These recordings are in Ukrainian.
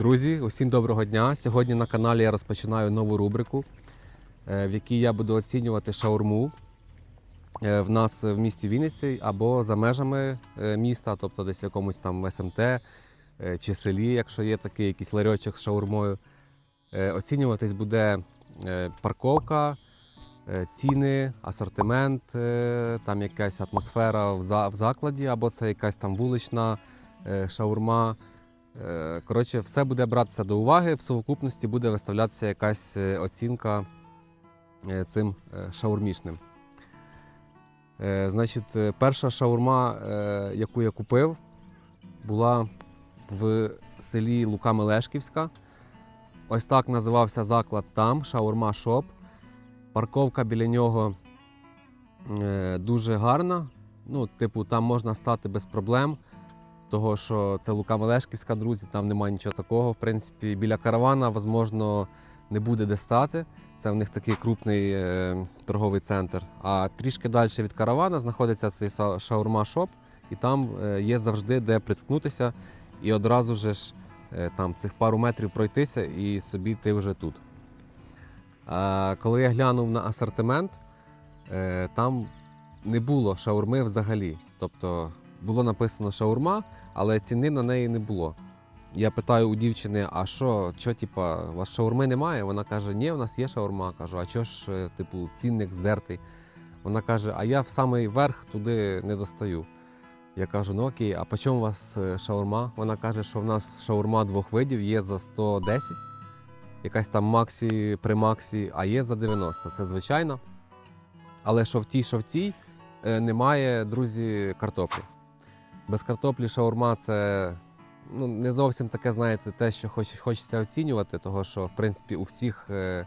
Друзі, усім доброго дня. Сьогодні на каналі я розпочинаю нову рубрику, е, в якій я буду оцінювати шаурму е, в нас в місті Вінниці або за межами е, міста, тобто десь в якомусь там СМТ чи селі, якщо є такий якийсь ларьочок з шаурмою. Оцінюватись буде парковка, ціни, асортимент, там якась атмосфера в закладі, або це якась там вулична шаурма. Е, Коротше, все буде братися до уваги. В совокупності буде виставлятися якась е, оцінка е, цим шаурмішним. Значить, перша шаурма, яку я купив, була в селі Лука Мелешківська. Ось так називався заклад там, шаурма шоп. Парковка біля нього дуже гарна. Ну, типу, там можна стати без проблем того, що це Лука Мелешківська, друзі, там немає нічого такого. В принципі, біля каравана, можливо, не буде де стати. Це в них такий крупний е, торговий центр. А трішки далі від каравана знаходиться цей шаурма-шоп, і там е, є завжди де приткнутися, і одразу ж е, там цих пару метрів пройтися, і собі ти вже тут. А, коли я глянув на асортимент, е, там не було шаурми взагалі. Тобто було написано шаурма, але ціни на неї не було. Я питаю у дівчини, а що, що, типа, у вас шаурми немає? Вона каже, ні, у нас є шаурма. Кажу, а що ж, е, типу, цінник здертий? Вона каже, а я в самий верх туди не достаю. Я кажу, ну окей, а по чому у вас е, шаурма? Вона каже, що в нас шаурма двох видів є за 110, якась там максі при максі, а є за 90. Це звичайно. Але що в тій, що в тій, е, немає, друзі, картоплі. Без картоплі шаурма це ну, не зовсім таке, знаєте, те, що хоч, хочеться оцінювати, того що, в принципі, у всіх е,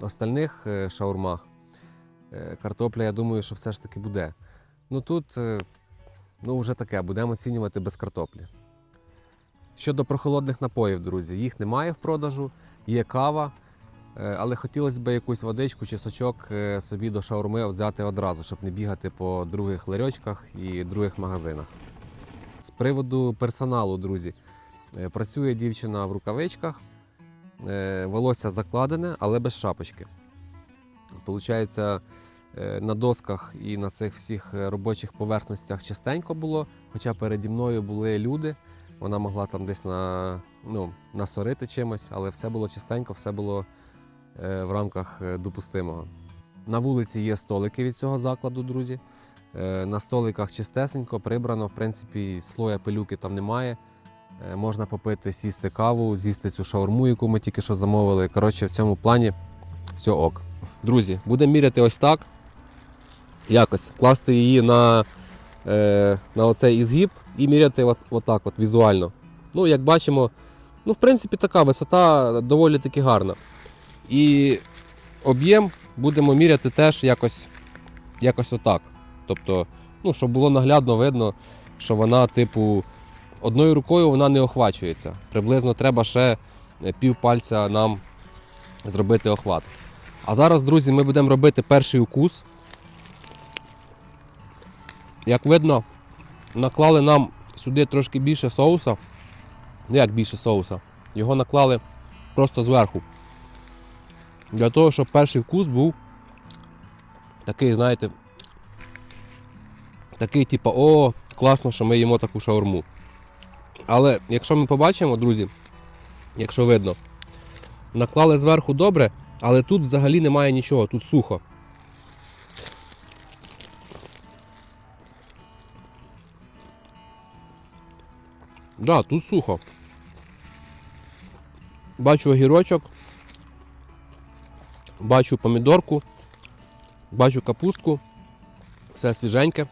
остальних е, шаурмах е, картопля, я думаю, що все ж таки буде. Ну тут, е, ну, вже таке, будемо оцінювати без картоплі. Щодо прохолодних напоїв, друзі, їх немає в продажу, є кава. Е, Але хотілося б якусь водичку чи сочок е, собі до шаурми взяти одразу, щоб не бігати по других ларьочках і других магазинах. З приводу персоналу, друзі, Е, працює дівчина в рукавичках, е, волосся закладене, але без шапочки. Получається, е, на досках і на цих всіх робочих поверхностях частенько було, хоча переді мною були люди. Вона могла там десь на, ну, насорити чимось, але все було чистенько, все було в рамках допустимого. На вулиці є столики від цього закладу, друзі. Е, На столиках чистесенько, прибрано, в принципі, слоя пилюки там немає. Е, Можна попити, сісти каву, з'їсти цю шаурму, яку ми тільки що замовили. Коротше, в цьому плані все ок. Друзі, будемо міряти ось так. Якось класти її на, е, на оцей ізгиб і міряти от, отак от візуально. Ну, як бачимо, ну, в принципі, така висота доволі таки гарна. І об'єм будемо міряти теж якось, якось отак. Тобто, ну, щоб було наглядно видно, що вона, типу, одною рукою вона не охвачується. Приблизно треба ще е, пів пальця нам зробити охват. А зараз, друзі, ми будемо робити перший укус. Як видно, наклали нам сюди трошки більше соуса. Ну як більше соуса? Його наклали просто зверху. Для того, щоб перший вкус був такий, знаєте, такий, типу, о, класно, що ми їмо таку шаурму. Але якщо ми побачимо, друзі, якщо видно, наклали зверху добре, але тут взагалі немає нічого, тут сухо. Да, тут сухо. Бачу огірочок, бачу помідорку, бачу капустку, все свіженьке.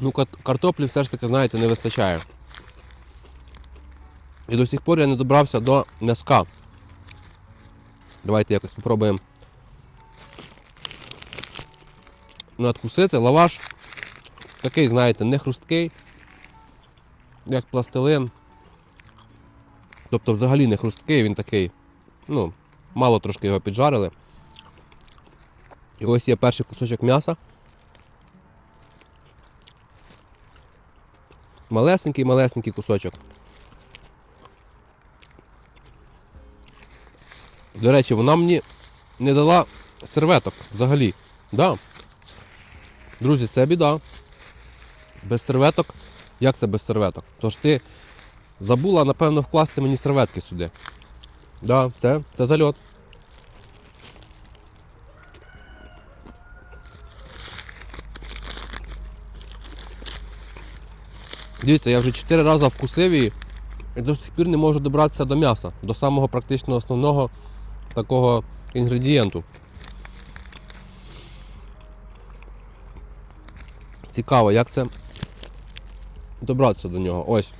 Ну, картоплі все ж таки, знаєте, не вистачає. І до сих пор я не добрався до м'язка. Давайте якось спробуємо надкусити. Лаваш такий, знаєте, не хрусткий, як пластилин. Тобто взагалі не хрусткий, він такий, ну, мало трошки його піджарили. І ось є перший кусочок м'яса. Малесенький-малесенький кусочок. До речі, вона мені не дала серветок взагалі. Да. Друзі, це біда. Без серветок. Як це без серветок? Тож ти забула, напевно, вкласти мені серветки сюди. Да, це, це зальот. Дивіться, я вже 4 рази вкусив її і до сих пір не можу добратися до м'яса, до самого практично основного такого інгредієнту. Цікаво, як це добратися до нього. Ось.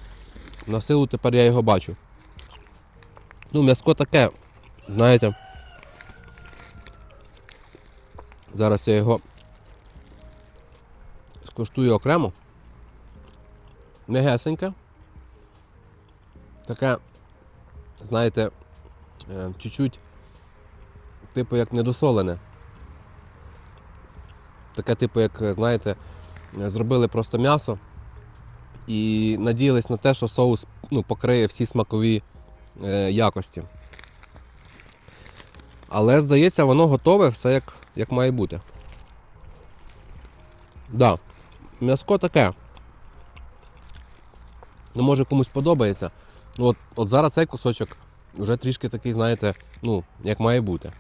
На силу тепер я його бачу. Ну, м'яско таке, знаєте. Зараз я його скуштую окремо. М'ягесеньке. Таке, знаєте, е, чуть-чуть, типу як недосолене. Таке, типу, як, знаєте, зробили просто м'ясо і надіялись на те, що соус ну, покриє всі смакові е, якості. Але здається, воно готове все як, як має бути. Да, м'яско таке. Ну, може комусь подобається. От, от зараз цей кусочок вже трішки такий, знаєте, ну, як має бути.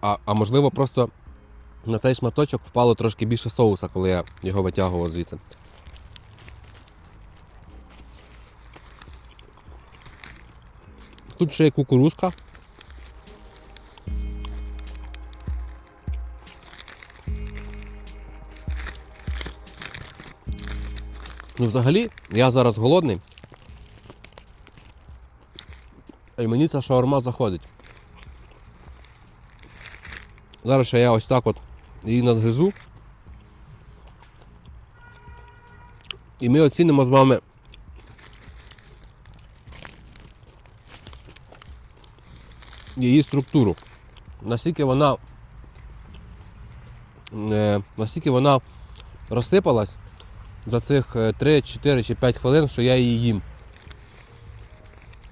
А, а можливо, просто на цей шматочок впало трошки більше соуса, коли я його витягував звідси. Тут ще є кукурузка. Ну, взагалі, я зараз голодний. І мені ця шаурма заходить. Зараз ще я ось так от її надгризу. І ми оцінимо з вами. Її структуру. Наскільки вона е, наскільки вона розсипалась за цих е, 3, 4 чи 5 хвилин, що я її їм.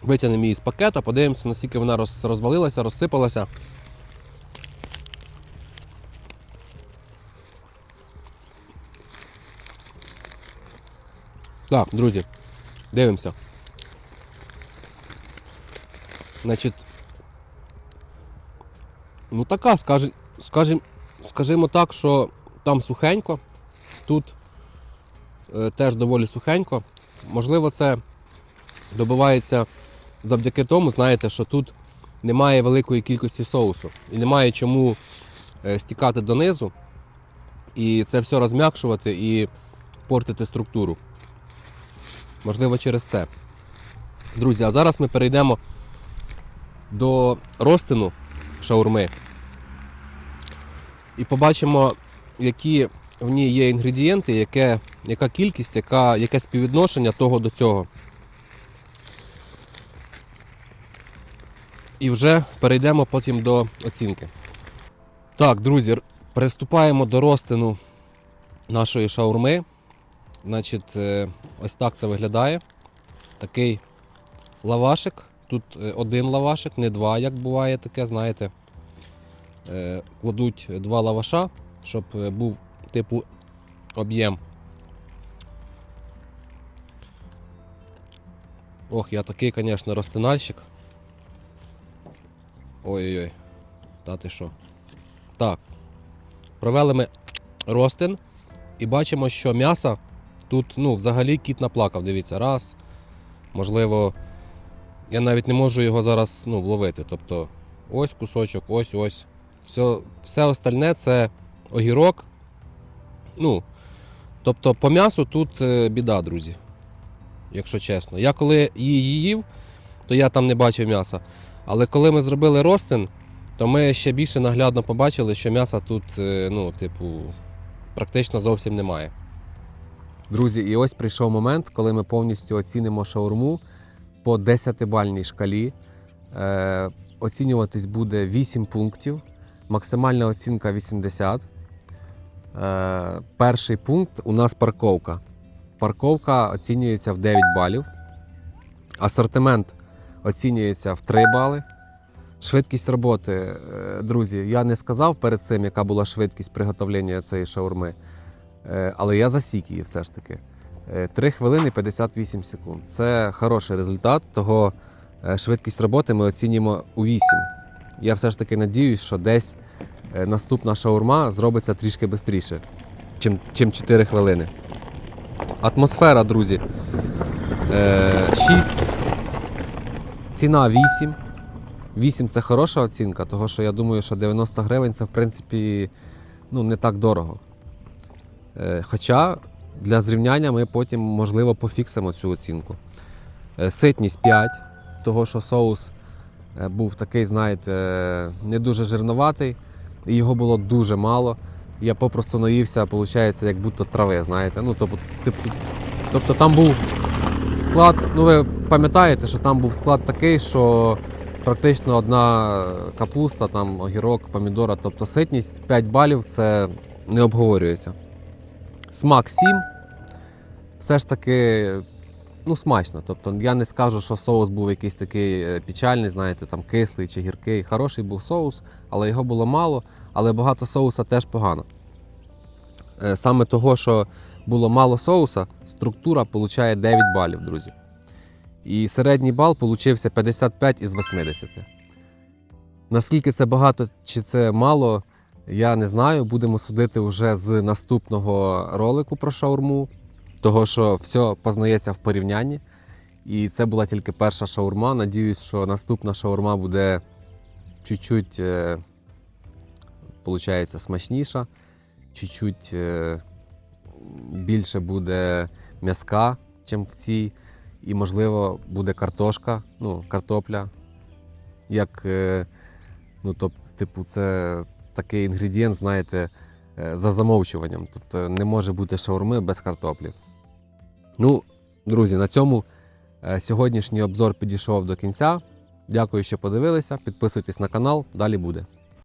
Витягнемо її з пакета, подивимося, наскільки вона роз, розвалилася, розсипалася. Так, друзі, дивимося. Значить, ну така, скажи, скажем, скажімо так, що там сухенько, тут е, теж доволі сухенько. Можливо, це добивається завдяки тому, знаєте, що тут немає великої кількості соусу і немає чому е, стікати донизу і це все розм'якшувати і портити структуру. Можливо, через це. Друзі, а зараз ми перейдемо до розтину шаурми і побачимо, які в ній є інгредієнти, яке, яка кількість, яка, яке співвідношення того до цього. І вже перейдемо потім до оцінки. Так, друзі, приступаємо до розтину нашої шаурми. Значить, е, ось так це виглядає. Такий лавашик. Тут е, один лавашик, не два, як буває таке, знаєте. Е, Кладуть два лаваша, щоб був типу об'єм. Ох, я такий, звісно, розтинальщик. Ой-ой-ой. Та ти що? Так. Провели ми розтин і бачимо, що м'яса тут, ну, взагалі кіт наплакав. Дивіться, раз. Можливо, я навіть не можу його зараз ну, вловити. Тобто, ось кусочок, ось ось. Все, все остальне це огірок. Ну, тобто, по м'ясу тут е, біда, друзі. Якщо чесно. Я коли її їв, то я там не бачив м'яса. Але коли ми зробили розтин, то ми ще більше наглядно побачили, що м'яса тут, е, ну, типу, практично зовсім немає. Друзі, і ось прийшов момент, коли ми повністю оцінимо шаурму по 10-бальній шкалі. Е, оцінюватись буде 8 пунктів, максимальна оцінка 80. Е, перший пункт у нас парковка. Парковка оцінюється в 9 балів. Асортимент оцінюється в 3 бали. Швидкість роботи, е, друзі, я не сказав перед цим, яка була швидкість приготовлення цієї шаурми, Е, але я засік її все ж таки. 3 хвилини 58 секунд. Це хороший результат, того швидкість роботи ми оцінюємо у 8. Я все ж таки надіюсь, що десь наступна шаурма зробиться трішки швидше, чим, чим 4 хвилини. Атмосфера, друзі. 6. Ціна 8. 8 це хороша оцінка, тому що я думаю, що 90 гривень це в принципі ну, не так дорого. Е, Хоча для зрівняння ми потім, можливо, пофіксимо цю оцінку. Е, Ситність 5, того що соус е, був такий, знаєте, е, не дуже жирноватий, і його було дуже мало. Я попросту наївся, виходить, як будто трави, знаєте. Ну, тобто, тип- тобто там був склад, ну ви пам'ятаєте, що там був склад такий, що практично одна капуста, там огірок, помідора, тобто ситність 5 балів це не обговорюється. Смак 7. Все ж таки, ну, смачно. Тобто я не скажу, що соус був якийсь такий е, печальний, знаєте, там кислий чи гіркий. Хороший був соус, але його було мало, але багато соуса теж погано. Е, Саме того, що було мало соуса, структура получає 9 балів, друзі. І середній бал получився 55 із 80. Наскільки це багато чи це мало, я не знаю. Будемо судити вже з наступного ролику про шаурму, того що все познається в порівнянні. І це була тільки перша шаурма. Надіюсь, що наступна шаурма буде чуть-чуть, е, смачніша, чуть-чуть е, більше буде м'язка, ніж в цій. І, можливо, буде картошка, ну, картопля. Як, е, ну, то, типу, це такий інгредієнт, знаєте, за замовчуванням. Тобто не може бути шаурми без картоплі. Ну, друзі, на цьому е, сьогоднішній обзор підійшов до кінця. Дякую, що подивилися. Підписуйтесь на канал, далі буде.